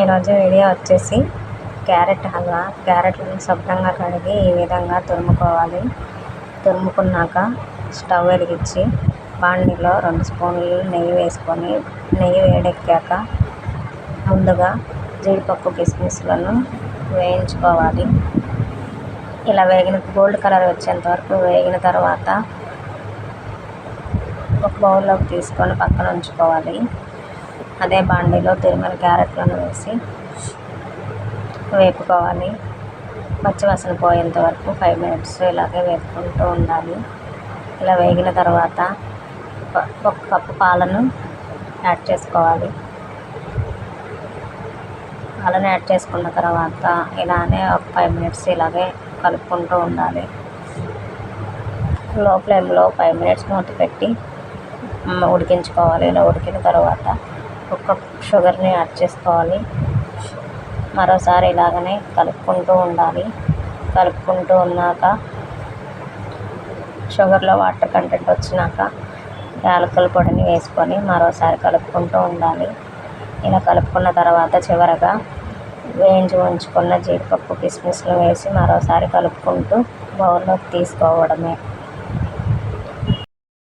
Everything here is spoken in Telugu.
ఈరోజు వీడియో వచ్చేసి క్యారెట్ హల్వా. క్యారెట్లను శుభ్రంగా కడిగి ఈ విధంగా తురుముకోవాలి. తురుముకున్నాక స్టవ్ వెలిగించి బాండిలో రెండు స్పూన్లు నెయ్యి వేసుకొని నెయ్యి వేడెక్కాక ముందుగా జీడిపప్పు కిస్మిస్లను వేయించుకోవాలి. ఇలా వేగిన గోల్డ్ కలర్ వచ్చేంత వరకు వేగిన తర్వాత ఒక బౌల్లోకి తీసుకొని పక్కన ఉంచుకోవాలి. అదే బాండీలో తిరుమల క్యారెట్లను వేసి వేపుకోవాలి. పచ్చివాసన పోయేంత వరకు ఫైవ్ మినిట్స్ ఇలాగే వేపుకుంటూ ఉండాలి. ఇలా వేగిన తర్వాత ఒక కప్పు పాలను యాడ్ చేసుకోవాలి. పాలను యాడ్ చేసుకున్న తర్వాత ఇలానే ఒక ఫైవ్ మినిట్స్ ఇలాగే కలుపుకుంటూ ఉండాలి. లో ఫ్లేమ్లో ఫైవ్ మినిట్స్ మూత పెట్టి ఉడికించుకోవాలి. ఇలా ఉడికిన తర్వాత ఒక కప్ షుగర్ని యాడ్ చేసుకోవాలి. మరోసారి ఇలాగనే కలుపుకుంటూ ఉండాలి. కలుపుకుంటూ ఉన్నాక షుగర్లో వాటర్ కంటెంట్ వచ్చినాక యాలకుల పొడిని వేసుకొని మరోసారి కలుపుకుంటూ ఉండాలి. ఇలా కలుపుకున్న తర్వాత చివరగా వేయించి ఉంచుకున్న జీడిపప్పు కిస్మిస్లు వేసి మరోసారి కలుపుకుంటూ బౌల్లోకి తీసుకోవడమే.